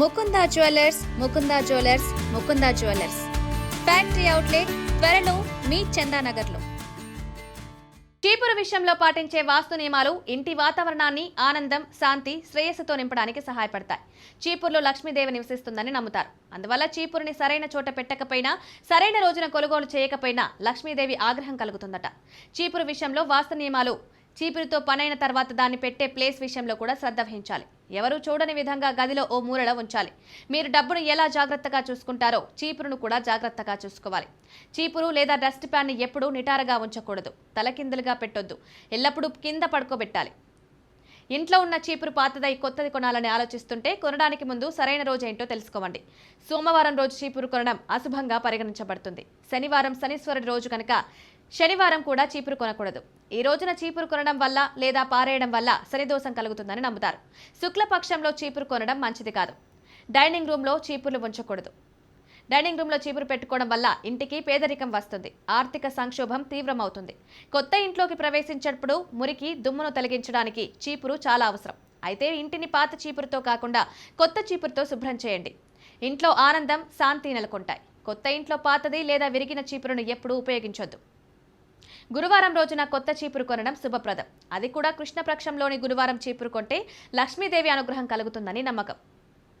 Mukunda jewellers Mukunda jewellers Mukunda jewellers. Factory outlet త్వరలో మీ చందానగర్లో. చీపురు విషయంలో పాటించే వాస్తు నియమాలు ఇంటి వాతావరణాన్ని ఆనందం శాంతి శ్రేయస్సుతో నింపడానికి సహాయపడతాయి. చీపురులో లక్ష్మీదేవి నివసిస్తుందని నమ్ముతారు. అందువల్ల చీపురుని సరైన చోట పెట్టకపోయినా సరైన రోజున కొనుగోలు చేయకపోయినా లక్ష్మీదేవి ఆగ్రహం కలుగుతుందట. చీపురు విషయంలో వాస్తు నియమాలు చీపురుతో పనైన తర్వాత దాన్ని పెట్టే ప్లేస్ విషయంలో కూడా శ్రద్ధ వహించాలి. ఎవరూ చూడని విధంగా గదిలో ఓ మూలలో ఉంచాలి. మీరు డబ్బును ఎలా జాగ్రత్తగా చూసుకుంటారో చీపురును కూడా జాగ్రత్తగా చూసుకోవాలి. చీపురు లేదా డస్ట్ ప్యాన్ని ఎప్పుడూ నిటారుగా ఉంచకూడదు. తలకిందులుగా పెట్టొద్దు. ఎల్లప్పుడూ కింద పడుకోబెట్టాలి. ఇంట్లో ఉన్న చీపురు పాతదై కొత్తది కొనాలని ఆలోచిస్తుంటే కొనడానికి ముందు సరైన రోజు ఏంటో తెలుసుకోవండి సోమవారం రోజు చీపురు కొనడం అశుభంగా పరిగణించబడుతుంది. శనివారం శనీశ్వరుడి రోజు కనుక శనివారం కూడా చీపురు కొనకూడదు. ఈ రోజున చీపురు కొనడం వల్ల లేదా పారేయడం వల్ల శనిదోషం కలుగుతుందని నమ్ముతారు. శుక్లపక్షంలో చీపురు కొనడం మంచిది కాదు. డైనింగ్ రూమ్లో చీపుర్లు ఉంచకూడదు. డైనింగ్ రూమ్లో చీపురు పెట్టుకోవడం వల్ల ఇంటికి పేదరికం వస్తుంది. ఆర్థిక సంక్షోభం తీవ్రమవుతుంది. కొత్త ఇంట్లోకి ప్రవేశించేటప్పుడు మురికి దుమ్మును తొలగించడానికి చీపురు చాలా అవసరం. అయితే ఇంటిని పాత చీపురుతో కాకుండా కొత్త చీపురుతో శుభ్రం చేయండి. ఇంట్లో ఆనందం శాంతి నెలకొంటాయి. కొత్త ఇంట్లో పాతది లేదా విరిగిన చీపురును ఎప్పుడూ ఉపయోగించొద్దు. గురువారం రోజున కొత్త చీపురు కొనడం శుభప్రదం. అది కూడా కృష్ణపక్షంలోని గురువారం చీపురు కొంటే లక్ష్మీదేవి అనుగ్రహం కలుగుతుందని నమ్మకం.